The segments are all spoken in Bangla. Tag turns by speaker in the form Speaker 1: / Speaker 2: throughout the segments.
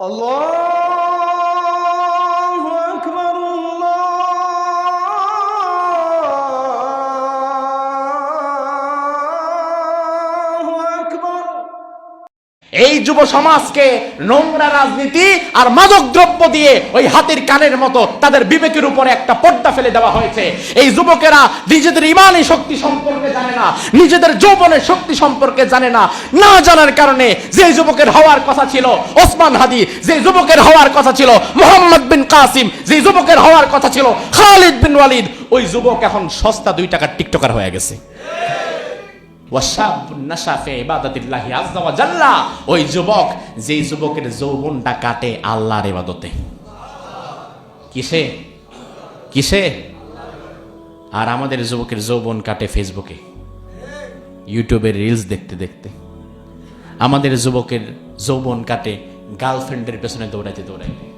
Speaker 1: Allah!
Speaker 2: এই যুব সমাজকে নোংরা রাজনীতি আর মাদক দ্রব্য দিয়ে ওই হাতির কানের মতো তাদের বিবেকের উপরে একটা পর্দা ফেলে দেওয়া হয়েছে। এই যুবকেরা নিজেদের ইমানি শক্তি সম্পর্কে জানে না, নিজেদের যৌবনের শক্তি সম্পর্কে জানে না। না জানার কারণে যে যুবকের হওয়ার কথা ছিল ওসমান হাদি, যে যুবকের হওয়ার কথা ছিল মোহাম্মদ বিন কাসিম, যে যুবকের হওয়ার কথা ছিল খালিদ বিন ওয়ালিদ, ওই যুবক এখন সস্তা দুই টাকার টিকটকার হয়ে গেছে। ওই যুবক, যেই যুবকের যৌবনটা কাটে আল্লাহর ইবাদতে। কিসে? কিসে? আর আমাদের যুবকের যৌবন কাটে ফেসবুকে। ইউটিউবের রিলস দেখতে দেখতে। আমাদের যুবকের যৌবন কাটে গার্লফ্রেন্ডের পেছনে দৌড়াইতে দৌড়াইতে।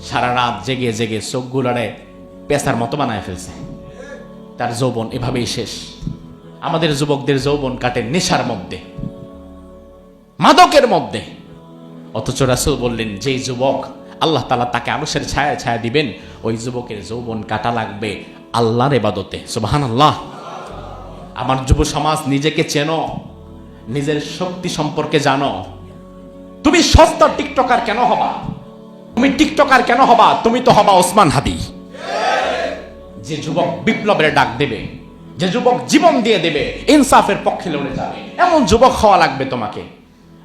Speaker 2: সারা রাত জেগে জেগে চোখগুলারে পেশার মতো বানায় ফেলছে। তার যৌবন এভাবেই শেষ। আমাদের যুবকদের যৌবন কাটে নেশার মধ্যে, মাদকের মধ্যে। অথচ রাসুল বললেন, যেই যুবক আল্লাহ তালা তাকে আনুষের ছায়া ছায়া দিবেন, ওই যুবকের যৌবন কাটা লাগবে আল্লাহর এবাদতে সুবাহান আল্লাহ আমার যুব সমাজ নিজেকে চেনো, নিজের শক্তি সম্পর্কে জানো। তুমি সস্তা টিকটকার কেন হবা? তুমি টিকটকার কেন হবা? তুমি তো হবা ওসমান হাদি। যে যুবক বিপ্লবের ডাক দেবে যে যুবক জীবন দিয়ে দেবে, ইনসাফের পক্ষে লড়ে যাবে। এমন যুবক হওয়া লাগবে তোমাকে।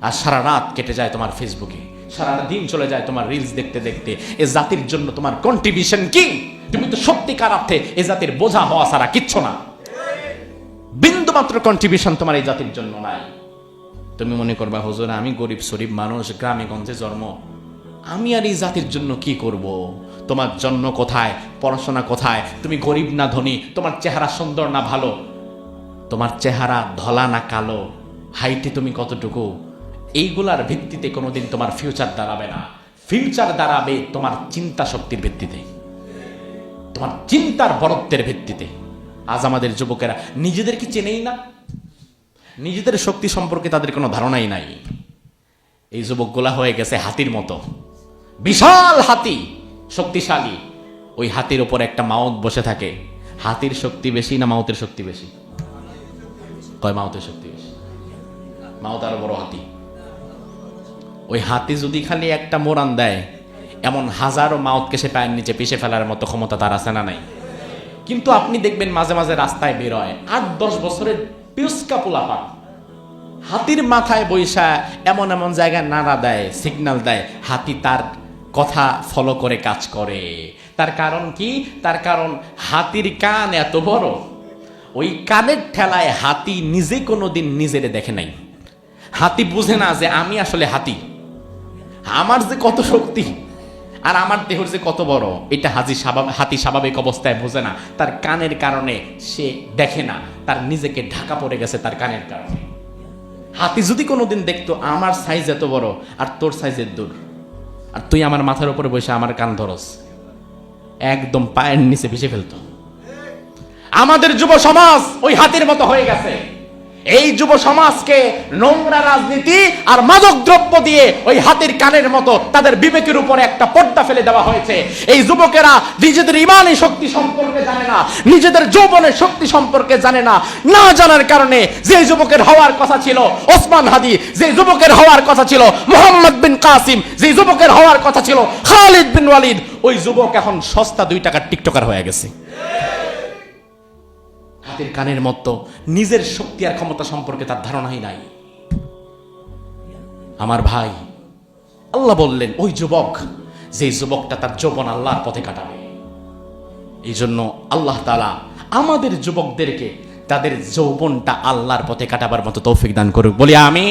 Speaker 2: আর সারা রাত কেটে যায় তোমার ফেসবুকে সারা দিন চলে যায় তোমার রিলস দেখতে দেখতে। এ জাতির জন্য তোমার কন্ট্রিবিউশন কি? তুমি তো সত্যিকার অর্থে এ জাতির বোঝা হওয়া ছাড়া কিচ্ছু না। বিন্দু মাত্র কন্ট্রিবিউশন তোমার এই জাতির জন্য নাই। তুমি মনে করবা, হুজুর, আমি গরিব, শরীফ মানুষ, গ্রামে গঞ্জে জন্ম। আমি আর এই জাতির জন্য কি করব? তোমার জন্ম কোথায়? পড়াশোনা কোথায়? তুমি গরিব না ধনী? তোমার চেহারা সুন্দর না ভালো? তোমার চেহারা ধলা না কালো? হাইটে তুমি কতটুকু? এইগুলার ভিত্তিতে কোনোদিন তোমার ফিউচার দাঁড়াবে না। ফিউচার দাঁড়াবে তোমার চিন্তা শক্তির ভিত্তিতে। তোমার চিন্তার বরত্বের ভিত্তিতে। আজ আমাদের যুবকেরা, নিজেদের কি চেনেই না? নিজেদের শক্তি সম্পর্কে তাদের কোনো ধারণাই নাই। এই যুবকগুলা হয়ে গেছে হাতির মতো। বিশাল হাতি, শক্তিশালী। ওই হাতির ওপর একটা মাউত বসে থাকে। হাতির শক্তি বেশি না মাউতের শক্তি বেশি? কয় মাউতের শক্তি বেশি? মাউত আরও বড় হাতি। ওই হাতি যদি খালি একটা মোরান দেয়, এমন হাজারো মাউতকে সে পায়ের নিচে পিষে ফেলার মতো ক্ষমতা তার আছে না নাই? কিন্তু আপনি দেখবেন মাঝে মাঝে রাস্তায় বের হয়, আট, দশ বছরের পিউস্কা পোলাপা হাতির মাথায় বৈশা এমন এমন জায়গায় নাড়া দেয় সিগন্যাল দেয়, হাতি তার কথা ফলো করে কাজ করে। তার কারণ কি? তার কারণ হাতির কান এত বড়, ওই কানের ঠেলায় হাতি নিজে কোনোদিন নিজেরে দেখে নাই। হাতি বুঝে না যে আমি আসলে হাতি। আমার যে কত শক্তি আর আমার দেহর যে কত বড়, এটা হাজি স্বাভাবিক হাতি স্বাভাবিক অবস্থায় বোঝে না। তার কানের কারণে সে দেখে না, তার নিজেকে ঢাকা পড়ে গেছে তার কানের কারণে। হাতি যদি কোনোদিন দেখতো, আমার সাইজ এত বড় আর তোর সাইজের দূর। আর তুই আমার মাথার উপরে বসে আমার কান ধরস। একদম পায়ের নিচে ভেসে ফেলতো। আমাদের যুব সমাজ ওই হাতের মতো হয়ে গেছে। এই যুব সমাজকে নোংরা রাজনীতি আর মাদক দ্রব্য দিয়ে ওই হাতির কানের মতো তাদের বিবেকের উপরে একটা পর্দা ফেলে দেওয়া হয়েছে। এই যুবকেরা নিজেদের ইমানি শক্তি সম্পর্কে জানে না, নিজেদের যৌবনের শক্তি সম্পর্কে জানে না। না জানার কারণে যে যুবকের হওয়ার কথা ছিল ওসমান হাদি, যে যুবকের হওয়ার কথা ছিল মোহাম্মদ বিন কাসিম, যে যুবকের হওয়ার কথা ছিল খালিদ বিন ওয়ালিদ, ওই যুবক এখন সস্তা দুই টাকার টিকটকার হয়ে গেছে। হাতের কানের মতো নিজের শক্তি আর ক্ষমতা সম্পর্কে তার ধারণাই নাই। আমার ভাই, আল্লাহ বললেন, ওই যুবক, যে যুবকটা তার যৌবন আল্লাহর পথে কাটাবে। এই জন্য আল্লাহ তালা আমাদের যুবকদেরকে তাদের যৌবনটা আল্লাহর পথে কাটাবার মতো তৌফিক দান করুক। বলি আমি